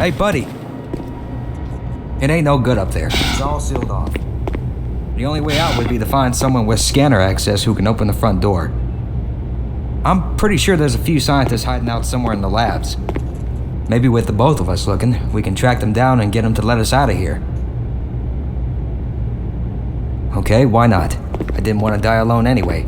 Hey, buddy. It ain't no good up there. It's all sealed off. The only way out would be to find someone with scanner access who can open the front door. I'm pretty sure there's a few scientists hiding out somewhere in the labs. Maybe with the both of us looking, we can track them down and get them to let us out of here. Okay, why not? I didn't want to die alone anyway.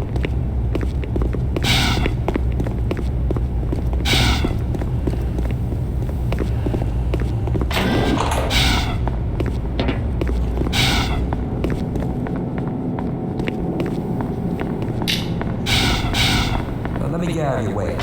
But let me get out of your way.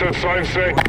What's sign say?